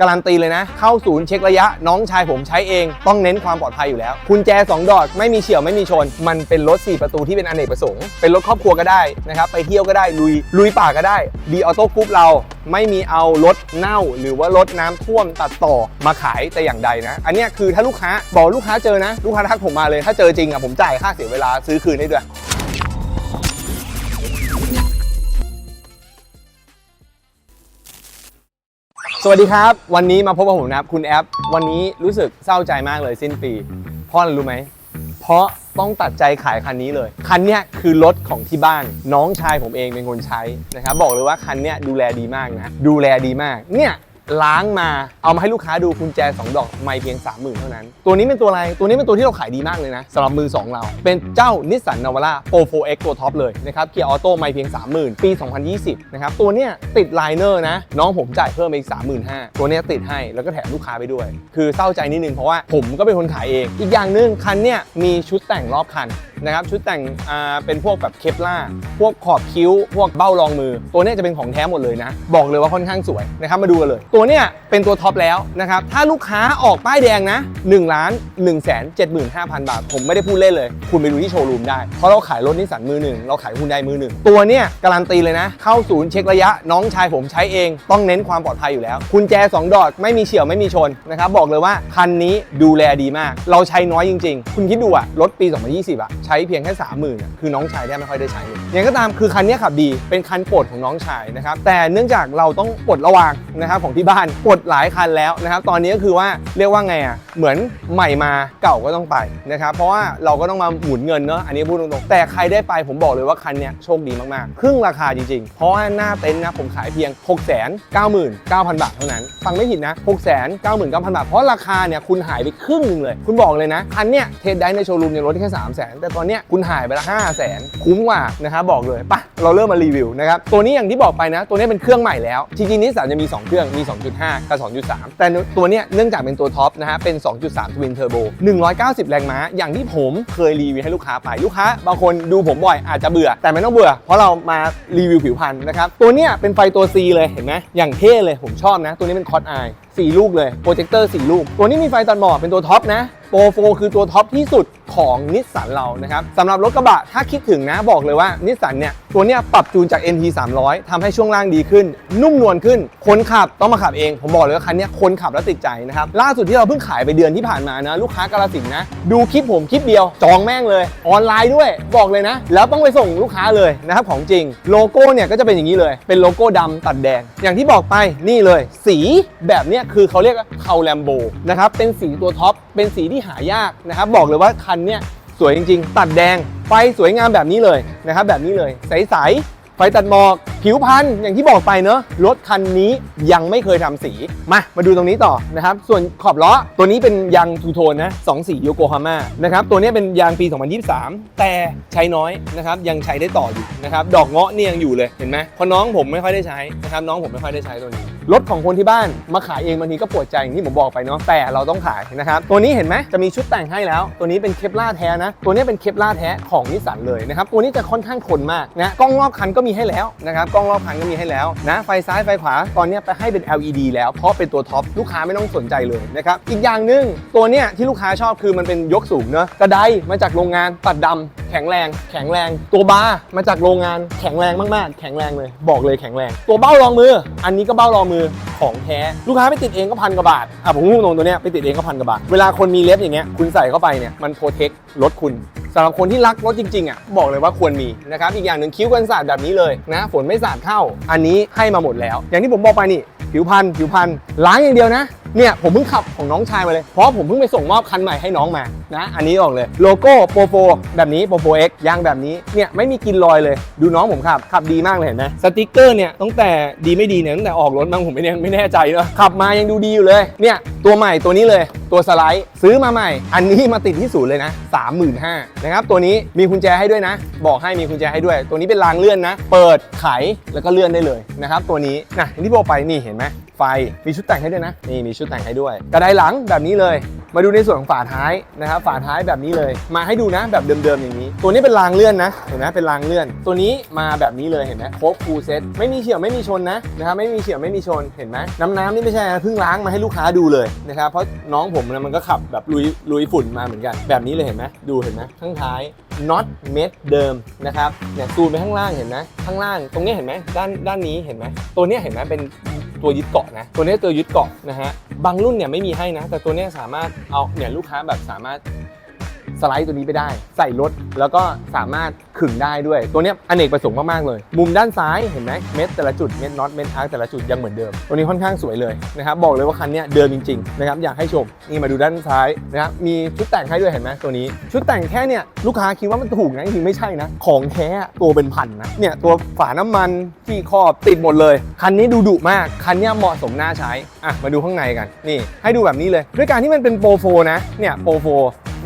การันตีเลยนะ เข้าศูนย์เช็คระยะน้องชายผมใช้เอง ต้องเน้นความปลอดภัยอยู่แล้ว คุณแจ 2 ดอกไม่มีเฉียวไม่มีชน มันเป็นรถ 4 ประตูที่เป็นอเนกประสงค์ เป็นรถครอบครัวก็ได้นะครับไปเที่ยวก็ได้ลุยลุยป่าก็ได้ดีออโต้กรุ๊ปเราไม่มีเอารถเน่า หรือว่ารถน้ำท่วมตัดต่อมาขายแต่อย่างใดนะ อันนี้คือถ้าลูกค้าบอกลูกค้าเจอนะ ลูกค้าทักผมมาเลยถ้าเจอจริงอะผมจ่ายค่าเสียเวลาซื้อคืนให้ด้วย สวัสดีครับ วันนี้มาพบกับผมนะครับคุณแอป วันนี้รู้สึกเศร้าใจมากเลยสิ้นปี เพราะอะไรรู้ไหม เพราะต้องตัดใจขายคันนี้เลย คันเนี้ยคือรถของที่บ้าน น้องชายผมเองเป็นคนใช้นะครับ บอกเลยว่าคันเนี้ยดูแลดีมากนะ ดูแลดีมาก เนี่ย ล้างมาเอามาให้ลูกค้าดูกุญแจ 2 ดอกไม่เพียง 30,000 เท่านั้น ตัวนี้เป็นตัวอะไร ตัวนี้เป็นตัวที่เราขายดีมากเลยนะสำหรับมือ 2 เรา เป็นเจ้านิสสันนาวาร่า Pro 4X ตัวท็อปเลยนะครับเกียร์ออโต้ไม่เพียง 30,000 ปี 2020 นะครับ ตัวเนี้ยติดไลเนอร์นะ น้องผมจ่ายเพิ่มอีก 35,000 ตัวเนี้ยติดให้แล้วก็แถมลูกค้าไปด้วย คือเศร้าใจนิดนึงเพราะว่าผมก็เป็นคนขายเอง อีกอย่างหนึ่งคันเนี้ยมีชุดแต่งรอบคันนะครับชุดแต่งอ่าเป็นพวกแบบเคปล่าพวกขอบคิ้ว พวกเบ้ารองมือ ตัวเนี้ยจะเป็นของแท้หมดเลยนะ บอกเลยว่าค่อนข้างสวยนะครับมาดูกันเลยตัวเนี้ยเป็นตัวท็อปแล้วนะครับ ถ้าลูกค้าออกป้ายแดงนะ1ล้าน1แสน75,000บาท ผมไม่ได้พูดเล่นเลย คุณไปดูที่โชว์รูมได้ เพราะเราขายรถนิสสันมือหนึ่งเราขายคุณไดมือหนึ่งตัวเนี้ยการันตีเลยนะ เข้าศูนย์เช็คระยะน้องชายผมใช้เอง ต้องเน้นความปลอดภัยอยู่แล้ว คุณแจ 2 ดอกไม่มีเฉียวไม่มีชนนะครับบอกเลยว่าคันนี้ดูแลดีมาก เราใช้น้อยจริง ๆ คุณคิดดูอะรถปี 2020อะใช้เพียงแค่30,000อะคือน้องชายแทบไม่ค่อยได้ใช้เลยอย่างก็ตามคือคันนี้ขับดีเป็นคันโปรดของน้องชายนะครับแต่เนื่องจากเราต้องปลดระวางนะครับของที่บ้านปลดหลายคันแล้วนะครับ ตอนนี้ก็คือว่าเรียกว่าไงอะเหมือนใหม่มาเก่าก็ต้องไปนะครับ เพราะว่าเราก็ต้องมาหมุนเงินเนอะอันนี้พูดตรงๆ แต่ใครได้ไปผมบอกเลยว่าคันเนี้ยโชคดีมากๆ ครึ่งราคาจริงๆ เพราะว่าหน้าเต็นท์นะผมขายเพียง 6 9 9 9 0 0 บาทเท่านั้น ฟังไม่ผิดนะ 6 9 9 0 0 0 บาท เพราะราคาเนี่ยคุณหายไปครึ่งหนึ่งเลย คุณบอกเลยนะคันเนี้ยเทสได้ในโชว์รูมเนี่ยลดแค่ 3 0 0 0 0 0แต่ตอนเนี้ยคุณหายไปละ5 0 0 0 0 0คุ้มกว่านะครับบอกเลยปะเราเริ่มมารีวิวนะครับตัวนี้อย่างที่บอกไปนะ ตัวนี้เป็นเครื่องใหม่แล้วจริงๆนิสสันจะมี 2 เครื่องมี2.5 กับ 2.3 แต่ตัวเนี้ยเนื่องจากเป็นตัวท็อปนะฮะเป็น 2.3 Twin Turbo 190 แรงม้า อย่างที่ผมเคยรีวิวให้ลูกค้าไปลูกค้า บางคนดูผมบ่อยอาจจะเบื่อ แต่ไม่ต้องเบื่อ เพราะเรามารีวิวผิวพรรณนะครับตัวเนี้ยเป็นไฟตัว C เลยเห็นไหมอย่างเท่เลยผมชอบนะ ตัวนี้เป็นคอ t ไอสีลูกเลยโปรเจคเตอร์สีลูก ตัวนี้มีไฟตัดหมอกเป็นตัวท็อปนะโปรโฟคือตัวท็อปที่สุด ของนิสสันเรานะครับสำหรับรถกระบะถ้าคิดถึงนะบอกเลยว่านิสสันเนี่ยตัวเนี้ยปรับจูนจาก NT 300ทำให้ช่วงล่างดีขึ้น นุ่มนวลขึ้น คนขับต้องมาขับเอง ผมบอกเลยว่าคันนี้คนขับแล้วติดใจนะครับล่าสุดที่เราเพิ่งขายไปเดือนที่ผ่านมานะลูกค้ากาลสินนะ ดูคลิปผมคลิปเดียวจองแม่งเลย ออนไลน์ด้วยบอกเลยนะ แล้วต้องไปส่งลูกค้าเลยนะครับของจริงโลโก้เนี่ยก็จะเป็นอย่างนี้เลย เป็นโลโก้ดำตัดแดง อย่างที่บอกไปนี่เลย สีแบบเนี้ยคือเขาเรียกว่าคาแลมโบนะครับเป็นสีตัวท็อปเป็นสีที่หายากนะครับบอกเลยว่าคันเนี้ยสวยจริง ๆ ตัดแดงไฟสวยงามแบบนี้เลยนะครับแบบนี้เลยใสๆ ไฟตัดหมอก ผิวพันธุ์อย่างที่บอกไปเนอะรถคันนี้ยังไม่เคยทำสี มา มาดูตรงนี้ต่อนะครับ ส่วนขอบล้อ ตัวนี้เป็นยางทูโทนนะสองสีโยโกฮาม่านะครับ ตัวนี้เป็นยางปี 2023 แต่ใช้น้อยนะครับ ยังใช้ได้ต่ออยู่นะครับ ดอกเงาะเนี่ยยังอยู่เลย เห็นไหมเพราะน้องผมไม่ค่อยได้ใช้นะครับ น้องผมไม่ค่อยได้ใช้ตัวนี้ รถของคนที่บ้านมาขายเองบางทีก็ปวดใจอย่างที่ผมบอกไปเนาะ แต่เราต้องขายนะครับ ตัวนี้เห็นไหมจะมีชุดแต่งให้แล้ว ตัวนี้เป็นเคปล่าแท้นะ ตัวนี้เป็นเคปล่าแท้ของนิสสันเลยนะครับ ตัวนี้จะค่อนข้างทนมากนะ กล้องรอบคันก็มีให้แล้วนะครับกล้องรอบคันก็มีให้แล้วนะไฟซ้ายไฟขวาตอนนี้ไปให้เป็น LED แล้วเพราะเป็นตัวท็อปลูกค้าไม่ต้องสนใจเลยนะครับอีกอย่างหนึ่งตัวเนี้ยที่ลูกค้าชอบคือมันเป็นยกสูงเนอะกระไดมาจากโรงงานตัดดำแข็งแรง แข็งแรง ตัวบาร์มาจากโรงงานแข็งแรงมากๆ แข็งแรงเลย บอกเลยแข็งแรง ตัวเบ้ารองมือ อันนี้ก็เบ้ารองมือของแท้ลูกค้าไปติดเองก็พันกว่าบาทอะผมพูดตรงตัวเนี้ยไปติดเองก็พันกว่าบาทเวลาคนมีเล็บอย่างเงี้ยคุณใส่เข้าไปเนี่ยมันโปรเทครถคุณ สำหรับคนที่รักรถจริงๆอะบอกเลยว่าควรมีนะครับอีกอย่างหนึ่งคิ้วกันสาดแบบนี้เลยนะฝนไม่สาดเข้า อันนี้ให้มาหมดแล้ว อย่างที่ผมบอกไปนี่ผิวพันธุ์ผิวพันธุ์ล้างอย่างเดียวนะ เนี่ยผมเพิ่งขับของน้องชายมาเลย เพราะผมเพิ่งไปส่งมอบคันใหม่ให้น้องมานะ อันนี้ออกเลยโลโก้โปรโฟแบบนี้โปรโฟเอ็กยางแบบนี้เนี่ยไม่มีกินรอยเลย ดูน้องผมขับ ขับดีมากเลยเห็นไหมสติกเกอร์เนี่ยตั้งแต่ดีไม่ดีเนี่ยตั้งแต่ออกรถมั้งผมไม่แน่ไม่แน่ใจเนะขับมายังดูดีอยู่เลยเนี่ยตัวใหม่ตัวนี้เลยตัวสไลด์ซื้อมาใหม่ อันนี้มาติดที่ศูนย์เลยนะ 35,000นะครับตัวนี้มีกุญแจให้ด้วยนะ บอกให้มีกุญแจให้ด้วย ตัวนี้เป็นรางเลื่อนนะ เปิดไขแล้วก็เลื่อนได้เลยนะครับตัวนี้นะที่บอกไปนี่เห็นไหม ไฟ มีชุดแต่งให้ด้วยนะ นี่มีชุดแต่งให้ด้วย กระไดหลังแบบนี้เลย มาดูในส่วนของฝาท้ายนะครับ ฝาท้ายแบบนี้เลย มาให้ดูนะแบบเดิมๆอย่างนี้ ตัวนี้เป็นรางเลื่อนนะ เห็นไหมเป็นรางเลื่อน ตัวนี้มาแบบนี้เลยเห็นไหมโค้กฟูเซ็ตไม่มีเฉียวไม่มีชนนะนะครับไม่มีเฉียวไม่มีชนเห็นไหมน้ำน้ำนี่ไม่ใช่นะเพิ่งล้างมาให้ลูกค้าดูเลยนะครับเพราะน้องผมนะมันก็ขับแบบลุยลุยฝุ่นมาเหมือนกัน แบบนี้เลยเห็นไหมดูเห็นไหมข้างท้าย น็อตเม็ดเดิมนะครับเนี่ยซูมไปข้างล่างเห็นไหมข้างล่างตรงนี้เห็นไหมด้านด้านนี้เห็นไหมตัวนี้เห็นไหมเป็นตัวยึดเกาะนะตัวนี้ตัวยึดเกาะนะฮะบางรุ่นเนี่ยไม่มีให้นะ แต่ตัวนี้สามารถเอาเนี่ยลูกค้าแบบสามารถสไลด์ตัวนี้ไปได้ ใส่รถแล้วก็สามารถ ขึงได้ด้วย ตัวนี้อเนกประสงค์มากๆเลย มุมด้านซ้ายเห็นไหมเม็ดแต่ละจุดเม็ดน็อตเม็ดอาร์คแต่ละจุดยังเหมือนเดิม ตัวนี้ค่อนข้างสวยเลยนะครับบอกเลยว่าคันนี้เดิมจริงๆนะครับอยากให้ชมนี่มาดูด้านซ้ายนะครับมีชุดแต่งให้ด้วยเห็นไหมตัวนี้ ชุดแต่งแค่เนี่ยลูกค้าคิดว่ามันถูกนะจริงไม่ใช่นะ ของแท้ตัวเป็นพันนะเนี่ยตัวฝาน้ำมันที่ครอบติดหมดเลย คันนี้ดูดุมากคันนี้เหมาะสมน่าใช้อะมาดูข้างในกันนี่ ให้ดูแบบนี้เลย ด้วยการที่มันเป็นโปรโฟนะเนี่ยโปรโฟ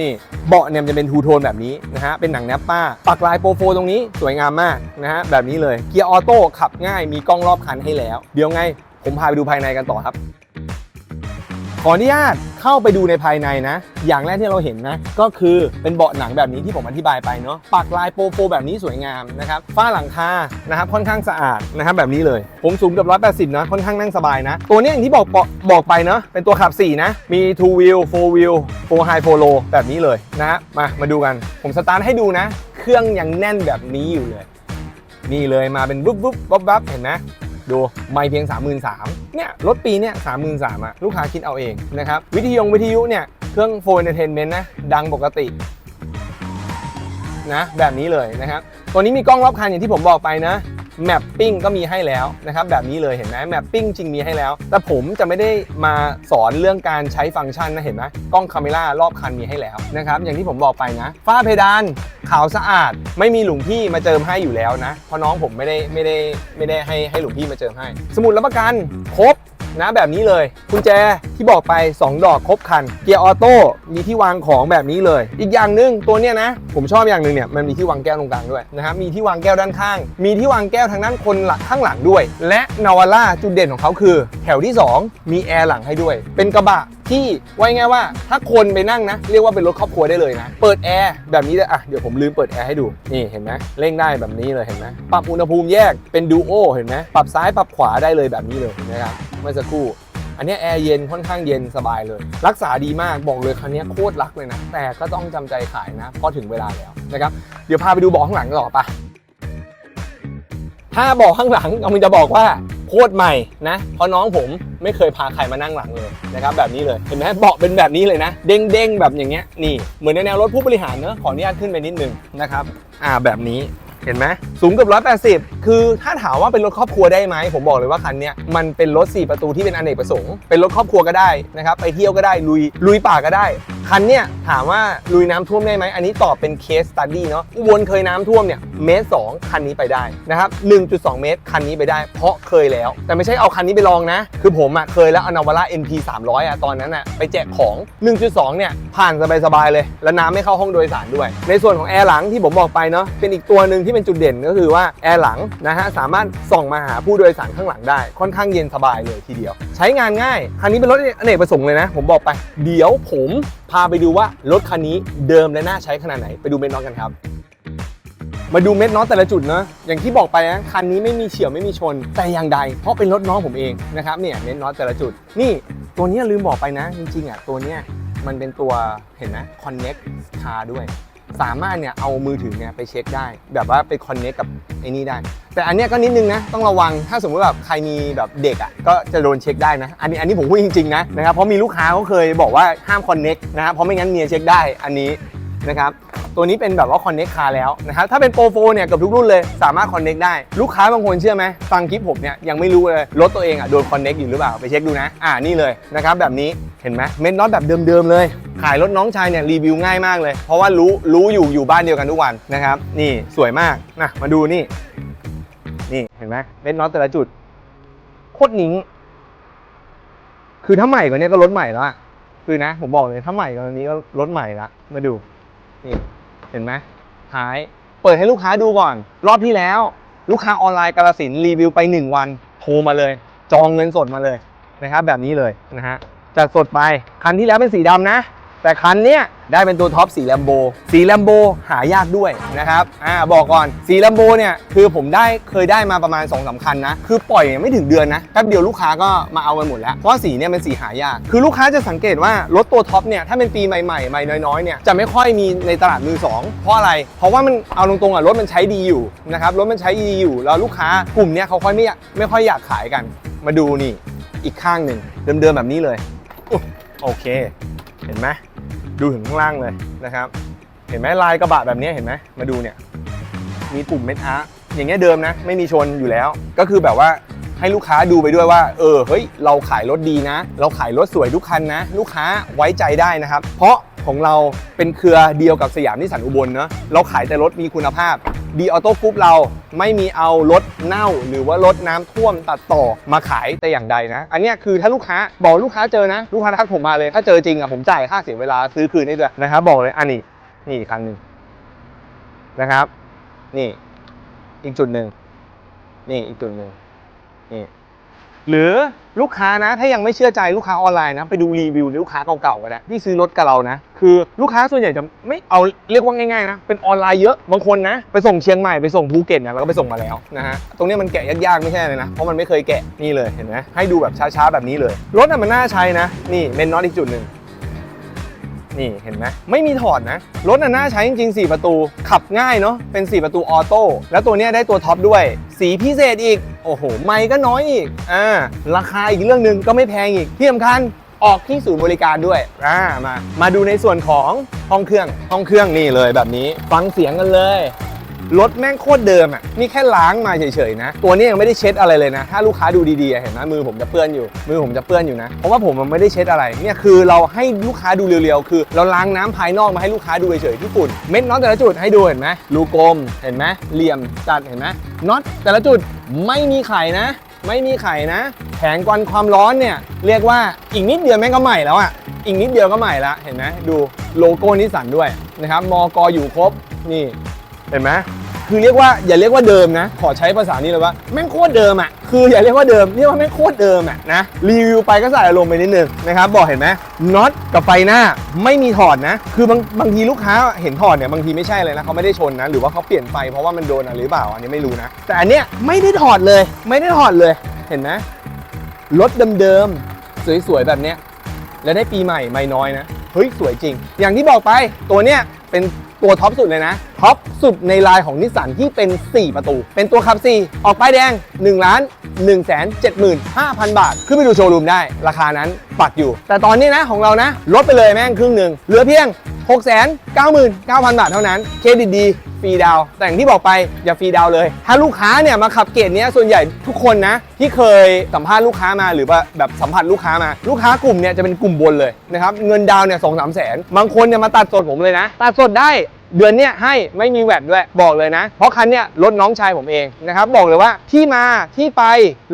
นี่เบาะเนี่ยจะเป็นทูโทนแบบนี้นะฮะเป็นหนังแนปป้าปักลายโปรโฟตรงนี้สวยงามมากนะฮะแบบนี้เลยเกียร์ออโต้ขับง่ายมีกล้องรอบคันให้แล้ว เดี๋ยวไง ผมพาไปดูภายในกันต่อครับ ขออนุญาตเข้าไปดูในภายในนะ อย่างแรกที่เราเห็นนะ ก็คือเป็นเบาะหนังแบบนี้ที่ผมอธิบายไปเนาะปักลายโปรโฟแบบนี้สวยงามนะครับฝ้าหลังคานะครับค่อนข้างสะอาดนะครับแบบนี้เลย ผมสูงเกับ180 นะ ค่อนข้างนั่งสบายนะ ตัวนี้อย่างที่บอกบอกไปเนาะเป็นตัวขับ 4 นะ มี2 wheel 4 wheel 4 high 4 low แบบนี้เลยนะฮะมามาดูกัน ผมสตาร์ทให้ดูนะ รื่องยังแน่นแบบนี้อยู่เลย นี่เลยมาเป็นบุ๊บบุ๊บบ๊อบบ๊บเห็นไหมดูไม่เพียง 33,000เนี่ยรถปีเนี่ยสามหมอะลูกค้าคิดเอาเองนะครับวิทยุวิทยุเนี่ยเครื่องโฟนเอนเตอร์เทนเมนต์นะดังปกตินะแบบนี้เลยนะครับตัวนี้มีกล้องรอบคันอย่างที่ผมบอกไปนะ แมปปิ้งก็มีให้แล้วนะครับแบบนี้เลยเห็นไหมแมปปิ้งจริงมีให้แล้ว แต่ผมจะไม่ได้มาสอนเรื่องการใช้ฟังก์ชันนะเห็นไหมกล้องคาเมล่ารอบคันมีให้แล้วนะครับอย่างที่ผมบอกไปนะฝ้าเพดานขาวสะอาด ไม่มีหลุมพี่มาเจิมให้อยู่แล้วนะเพราะน้องผมไม่ได้ไม่ได้ไม่ได้ให้ให้หลุมพี่มาเจิมให้ สมุดรับประกันครบ นะแบบนี้เลยกุญแจที่บอกไป 2 ดอกครบคัน เกียร์ออโต้มีที่วางของแบบนี้เลย อีกอย่างหนึ่งตัวเนี้ยนะ ผมชอบอย่างหนึ่งเนี่ยมันมีที่วางแก้วตรงกลางด้วยนะครับมีที่วางแก้วด้านข้าง มีที่วางแก้วทางด้านคนหลังข้างหลังด้วย และนาวาร่าจุดเด่นของเขาคือ แถวที่ 2 มีแอร์หลังให้ด้วย เป็นกระบะ ที่ไว้ง่ายว่าถ้าคนไปนั่งนะ เรียกว่าเป็นรถครอบครัวได้เลยนะ เปิดแอร์แบบนี้เลยอะเดี๋ยวผมลืมเปิดแอร์ให้ดูนี่เห็นไหมเร่งได้แบบนี้เลยเห็นไหมปรับอุณหภูมิแยกเป็นดูโอเห็นไหมปรับซ้ายปรับขวาได้เลยแบบนี้เลยนะครับเมื่อสักครู่อันนี้แอร์เย็นค่อนข้างเย็นสบายเลย รักษาดีมากบอกเลยคันนี้โคตรรักเลยนะ แต่ก็ต้องจำใจขายนะเพอถึงเวลาแล้วนะครับเดี๋ยวพาไปดูเบาะข้างหลังต่อปะถ้าเบาะข้างหลังกำลังจะบอกว่า โคตรใหม่นะ เพราะน้องผมไม่เคยพาใครมานั่งหลังเลยนะครับแบบนี้เลยเห็นไหมเบาะเป็นแบบนี้เลยนะเด้งเด้งๆแบบอย่างเงี้ยนี่เหมือนในแนวรถผู้บริหารเนอะขออนุญาตขึ้นไปนิดนึงนะครับอ่าแบบนี้เห็นไหมสูงเกือบ180 คือถ้าถามว่าเป็นรถครอบครัวได้ไหม ผมบอกเลยว่าคันนี้มันเป็นรถ 4 ประตูที่เป็นอเนกประสงค์ เป็นรถครอบครัวก็ได้นะครับ ไปเที่ยวก็ได้ ลุยลุยป่าก็ได้ คันเนี้ยถามว่าลุยน้ำท่วมได้ไหม อันนี้ตอบเป็นเคสตัดดี้เนาะอุบลเคยน้ำท่วมเนี่ยเมตรสองคันนี้ไปได้นะครับ1.2 เมตร คันนี้ไปได้ เพราะเคยแล้ว แต่ไม่ใช่เอาคันนี้ไปลองนะ คือผมอะเคยแล้วอนาวาร่า NP 300อะตอนนั้นอะไปแจกของ 1.2 เนี่ย ผ่านสบายๆเลย แล้วน้ำไม่เข้าห้องโดยสารด้วย ในส่วนของแอร์หลังที่ผมบอกไปเนาะเป็นอีกตัวหนึ่งที่เป็นจุดเด่นก็คือว่าแอร์หลังนะฮะสามารถส่องมาหาผู้โดยสารข้างหลังได้ ค่อนข้างเย็นสบายเลยทีเดียว ใช้งานง่ายคันนี้เป็นรถอเนกประสงค์เลยนะ ผมบอกไปเดี๋ยวผม พาไปดูว่ารถคันนี้เดิมและน่าใช้ขนาดไหน ไปดูเม็ดน็อตกันครับ มาดูเม็ดน็อตแต่ละจุดนะอย่างที่บอกไปนะคันนี้ไม่มีเฉียวไม่มีชน แต่อย่างใด เพราะเป็นรถน้องผมเองนะครับเนี่ยเม็ดน็อตแต่ละจุด นี่ตัวนี้ลืมบอกไปนะ จริงๆอะตัวเนี้ยมันเป็นตัวเห็นไหมคอนเน็กคาด้วย สามารถเนี่ยเอามือถือเนี่ยไปเช็คได้ แบบว่าไปคอนเนคกับไอ้นี่ได้ แต่อันเนี้ยก็นิดนึงนะต้องระวังถ้าสมมติแบบใครมีแบบเด็กอะก็จะโดนเช็คได้นะ อันนี้อันนี้ผมพูดจริงๆนะนะครับเพราะมีลูกค้าเขาเคยบอกว่าห้ามคอนเนคนะครับเพราะไม่งั้นเมียเช็คได้อันนี้ นะครับตัวนี้เป็นแบบว่า Connect Car แล้วนะครับถ้าเป็น Pro 4เนี่ยเกับทุกรุ่นเลยสามารถ Connect ได้ลูกค้าบางคนเชื่อไหมฟังคลิปผมเนี่ยยังไม่รู้เลยรถตัวเองอะโดน Connect อยู่หรือเปล่าไปเช็คดูนะ อ่านี่เลยนะครับแบบนี้เห็นไหมเม็ดน็อตแบบเดิมๆเลยขายรถน้องชายเนี่ยรีวิวง่ายมากเลย เพราะว่ารู้รู้อยู่อยู่บ้านเดียวกันทุกวันนะครับนี่สวยมากนะมาดูนี่ นี่เห็นไหมเม็ดน็อตแต่ละจุดโคตรนิ้งคือถ้าใหม่กว่านี้ก็รถใหม่แล้วคือนะ ผมบอกเลยถ้าใหม่กว่านี้ก็รถใหม่ละมาดู นี่เห็นไหมท้าย เปิดให้ลูกค้าดูก่อน รอบที่แล้ว ลูกค้าออนไลน์กาลสินรีวิวไป 1 วัน โทรมาเลย จองเงินสดมาเลยนะครับแบบนี้เลยนะฮะจัดสดไปคันที่แล้วเป็นสีดำนะ แต่คันเนี้ยได้เป็นตัวท็อปสีแลมโบสีแลมโบหายากด้วยนะครับอ่าบอกก่อนสีแลมโบเนี่ยคือผมได้เคยได้มาประมาณ2อสาคันนะ คือปล่อยไม่ถึงเดือนนะแป๊บเดียวลูกค้าก็มาเอากันหมดแล้ว เพราะสีเนี่ยเป็นสีหายาก คือลูกค้าจะสังเกตว่ารถตัวท็อปเนี่ยถ้าเป็นปีใหม่ๆใหม่น้อยๆเนี่ยจะไม่ค่อยมีในตลาดมือสองเพราะอะไร เพราะว่ามันเอาตรงๆอะรถมันใช้ดีอยู่นะครับรถมันใช้ดีอยู่แล้วลูกค้ากลุ่มเนี้ยเขาค่อยไม่ไม่ค่อยอยากขายกัน มาดูนี่อีกข้างหนึ่งเดิมๆแบบนี้เลยโอเค เห็นไหม ดูถึงข้างล่างเลยนะครับ เห็นไหมลายกระบะแบบนี้เห็นไหมมาดูเนี่ย มีปุ่มเม็ดอาร์อย่างเงี้ยเดิมนะ ไม่มีชนอยู่แล้ว ก็คือแบบว่าให้ลูกค้าดูไปด้วยว่า เออ เฮ้ย เราขายรถดีนะ เราขายรถสวยทุกคันนะ ลูกค้าไว้ใจได้นะครับ เพราะของเราเป็นเครือเดียวกับสยามนิสสันอุบลเนาะ เราขายแต่รถมีคุณภาพ ดีออโต้กรุ๊ปเราไม่มีเอารถเน่า หรือว่ารถน้ำท่วมตัดต่อมาขายแต่อย่างใดนะ อันนี้คือถ้าลูกค้าบอกลูกค้าเจอนะ ลูกค้าทักผมมาเลย ถ้าเจอจริงอะผมจ่ายค่าเสียเวลาซื้อคืนได้ด้วยนะครับบอกเลยอันนี้นี่อีกครั้งหนึ่งนะครับ นี่อีกจุดหนึ่งนี่อีกจุดหนึ่งนี่ หรือลูกค้านะถ้ายังไม่เชื่อใจลูกค้าออนไลน์นะไปดูรีวิวลูกค้าเก่าๆกันนะที่ซื้อรถกับเรานะ คือลูกค้าส่วนใหญ่จะไม่เอาเรียกว่าง่ายๆนะเป็นออนไลน์เยอะบางคนนะไปส่งเชียงใหม่ไปส่งภูเก็ตเนี่ยเราก็ไปส่งมาแล้วนะฮะตรงนี้มันแกะยากๆไม่ใช่เลยนะเพราะมันไม่เคยแกะนี่เลยเห็นไหมให้ดูแบบช้าๆแบบนี้เลยรถอะมันน่าใช้นะนี่เมนน็อตอีกจุดหนึ่ง นี่เห็นไหมไม่มีถอดนะ รถน่ะน่าใช้จริงๆ 4 ประตู ขับง่ายเนาะเป็น 4 ประตูออโต้แล้วตัวนี้ได้ตัวท็อปด้วย สีพิเศษอีก โอ้โห ไม่ก็น้อยอีกอ่าราคาอีกเรื่องหนึ่งก็ไม่แพงอีกที่สำคัญออกที่ศูนย์บริการด้วยอ่ามา มาดูในส่วนของห้องเครื่อง ห้องเครื่องนี่เลยแบบนี้ ฟังเสียงกันเลย รถแม่งโคตรเดิมอะนี่แค่ล้างมาเฉยๆนะ ตัวนี้ยังไม่ได้เช็ดอะไรเลยนะ ถ้าลูกค้าดูดีๆเห็นไหมมือผมจะเปื้อนอยู่ มือผมจะเปื้อนอยู่นะ เพราะว่าผมมันไม่ได้เช็ดอะไรเนี่ยคือเราให้ลูกค้าดูเรียวๆ คือ เราล้างน้ำภายนอกมาให้ลูกค้าดูเฉยๆที่ฝุ่นเม็ดน็อตแต่ละจุดให้ดูเห็นไหมรูกลมเห็นไหมเหลี่ยมจัดเห็นไหมน็อตแต่ละจุดไม่มีไข่นะ ไม่มีไข่นะแผงกวันความร้อนเนี่ยเรียกว่าอีกนิดเดียวแม่งก็ใหม่แล้วอะอีกนิดเดียวก็ใหม่ละเห็นไหมดูโลโก้นิสสันด้วยนะครับมกอยู่ครบนี่ เห็นไหมคือเรียกว่าอย่าเรียกว่าเดิมนะ ขอใช้ภาษานี้เลยว่าแม่งโคตรเดิมอะคืออย่าเรียกว่าเดิมเรียกว่าแม่งโคตรเดิมอะนะรีวิวไปก็ใส่อารมณ์ไปนิดนึงนะครับบอกเห็นไหมน็อตกับไฟหน้าไม่มีถอดนะ คือบางบางทีลูกค้าเห็นถอดเนี่ยบางทีไม่ใช่เลยนะเขาไม่ได้ชนนะ หรือว่าเขาเปลี่ยนไฟเพราะว่ามันโดนอะไรหรือเปล่าอันนี้ไม่รู้นะ แต่อันเนี้ยไม่ได้ถอดเลย ไม่ได้ถอดเลยเห็นไหมรถเดิมๆสวยๆแบบเนี้ยแล้วได้ปีใหม่ไม่น้อยนะเฮ้ยสวยจริง อย่างที่บอกไปตัวเนี้ยเป็น ตัวท็อปสุดเลยนะท็อปสุดในไลน์ของนิสสันที่เป็น 4 ประตู เป็นตัวขับ 4 ออกป้ายแดง1ล้าน1 7 5 0 0 0 บาท ขึ้นไปดูโชว์รูมได้ ราคานั้นปักอยู่ แต่ตอนนี้นะของเรานะ ลดไปเลยแม่งครึ่งหนึ่งเหลือเพียง 6 9 9 0 0 0 บาทเท่านั้น เครดิตดี ฟรีดาวแต่อย่างที่บอกไปอย่าฟรีดาวเลย ถ้าลูกค้าเนี่ยมาขับเกรดเนี้ยส่วนใหญ่ทุกคนนะที่เคยสัมภาษณ์ลูกค้ามาหรือว่าแบบสัมผัสลูกค้ามา ลูกค้ากลุ่มเนี่ยจะเป็นกลุ่มบนเลยนะครับเงินดาวเนี่ยสองสามแสนบางคนเนี่ยมาตัดสดผมเลยนะตัดสดได้เดือนเนี้ยให้ไม่มีแวดด้วยบอกเลยนะ เพราะคันเนี่ยรถน้องชายผมเองนะครับบอกเลยว่าที่มาที่ไป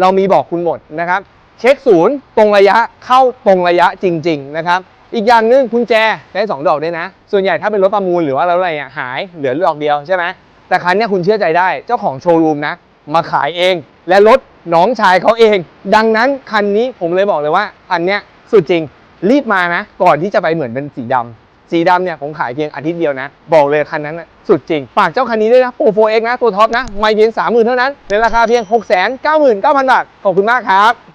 เรามีบอกคุณหมดนะครับเช็คศูนย์ตรงระยะเข้าตรงระยะจริง ๆ นะครับ อีกอย่างหนึงกุญแจได้ 2 ดอกด้วยนะ ส่วนใหญ่ถ้าเป็นรถประมูลหรือว่าอะไรอะหายเหลือดอกเดียวใช่ไหมแต่คันนี้คุณเชื่อใจได้เจ้าของโชว์รูมนะ มาขายเอง และรถน้องชายเขาเอง ดังนั้นคันนี้ผมเลยบอกเลยว่าคันนี้สุดจริงรีบมานะ ก่อนที่จะไปเหมือนเป็นสีดำสีดำเนี่ยผมขายเพียงอาทิตย์เดียวนะ บอกเลยคันนั้นสุดจริงฝากเจ้าคันนี้ด้วยนะโปรโฟเอ็กนะตัวท็อปนะไม่เพียง30,000เท่านั้นในราคาเพียง6 9 9 9 0 0 0บาทขอบคุณมากครับ